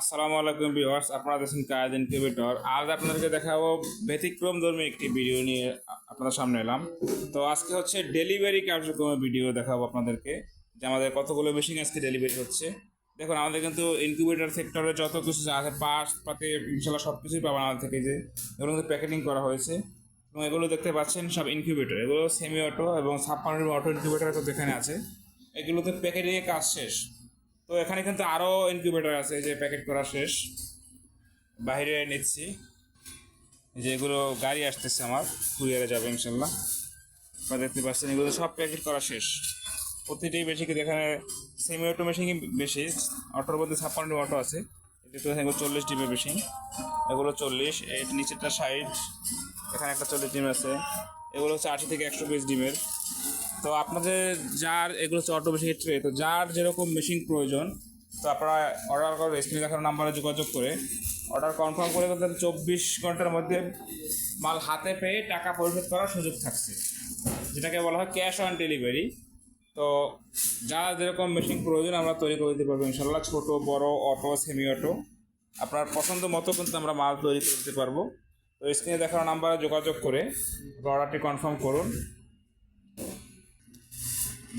আসসালামু আলাইকুম ভিউয়ার্স, আপনারা দেখছেন কায়েদ ইনকিউবেটর আজ আপনাদেরকে দেখাবো ব্যতিক্রম ধর্মী একটি ভিডিও নিয়ে আপনাদের সামনে এলাম। তো আজকে হচ্ছে ডেলিভারি কার্যক্রমের ভিডিও দেখাবো আপনাদেরকে, যে আমাদের কতগুলো মেশিন আজকে ডেলিভারি হচ্ছে। দেখুন, আমাদের কিন্তু ইনকিউবেটর সেক্টরে যত কিছু আছে, পার্টস, পাতে, ইনশাল্লাহ সব কিছুই পাবেন আমাদের থেকে যে, এগুলো কিন্তু প্যাকেটিং করা হয়েছে। এবং এগুলো দেখতে পাচ্ছেন সব ইনকিউবেটর, এগুলো সেমি অটো এবং ছাপ্পান্ন অটো ইনকিউবেটর তো যেখানে আছে। এগুলোতে প্যাকেটিংয়ে কাজ শেষ। তো এখানে কিন্তু আরও ইনকিউবেটর আছে, যে প্যাকেট করা শেষ। বাইরে নিচ্ছি। যেগুলো গাড়ি আসতেছে আমার কুরিয়ারে যাবে ইনশাল্লাহ। আপনারা দেখতে পাচ্ছেন, এগুলো সব প্যাকেট করা শেষ। প্রতিটি বেশি কিন্তু এখানে সেমি অটো মেশিনই বেশি, অটোর মধ্যে ছাপ্পান্ন অটো আছে। এটি তো এখানে চল্লিশ ডিমের মেশিন এগুলো চল্লিশ, এই নিচেরটা ষাট, এখানে একটা চল্লিশ ডিম আছে। এগুলো হচ্ছে আশি থেকে একশো পিস ডিমের। তো আপনাদের যার, এগুলো হচ্ছে অটো বেশি ক্ষেত্রে তো যার যেরকম মেশিন প্রয়োজন, তো আপনারা অর্ডার করে স্ক্রিনে দেখানো নাম্বারে যোগাযোগ করে অর্ডার কনফার্ম করে তাদের চব্বিশ ঘণ্টার মধ্যে মাল হাতে পেয়ে টাকা পরিশোধ করার সুযোগ থাকছে। যেটাকে বলা হয় ক্যাশ অন ডেলিভারি তো যার যেরকম মেশিন প্রয়োজন, আমরা তৈরি করে দিতে পারব। ইনশাল্লাহ ছোটো, বড় অটো সেমি অটো আপনার পছন্দ মতো কিন্তু আমরা মাল তৈরি করে দিতে পারব। তো স্ক্রিনে দেখানো নাম্বারে যোগাযোগ করে অর্ডারটি কনফার্ম করুন।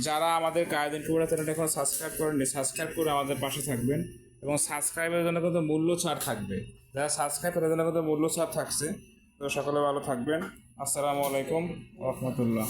যারা আমাদের কায়দিন টুকুরা চ্যানেলটা এখন সাবস্ক্রাইব করেননি সাবস্ক্রাইব করে আমাদের পাশে থাকবেন এবং সাবস্ক্রাইবের জন্য কিন্তু মূল্য ছাড় থাকবে। যারা সাবস্ক্রাইব তাদের জন্য কিন্তু মূল্য ছাড় থাকছে। তো সকলে ভালো থাকবেন। আসসালামু আলাইকুম রহমতুল্লাহ।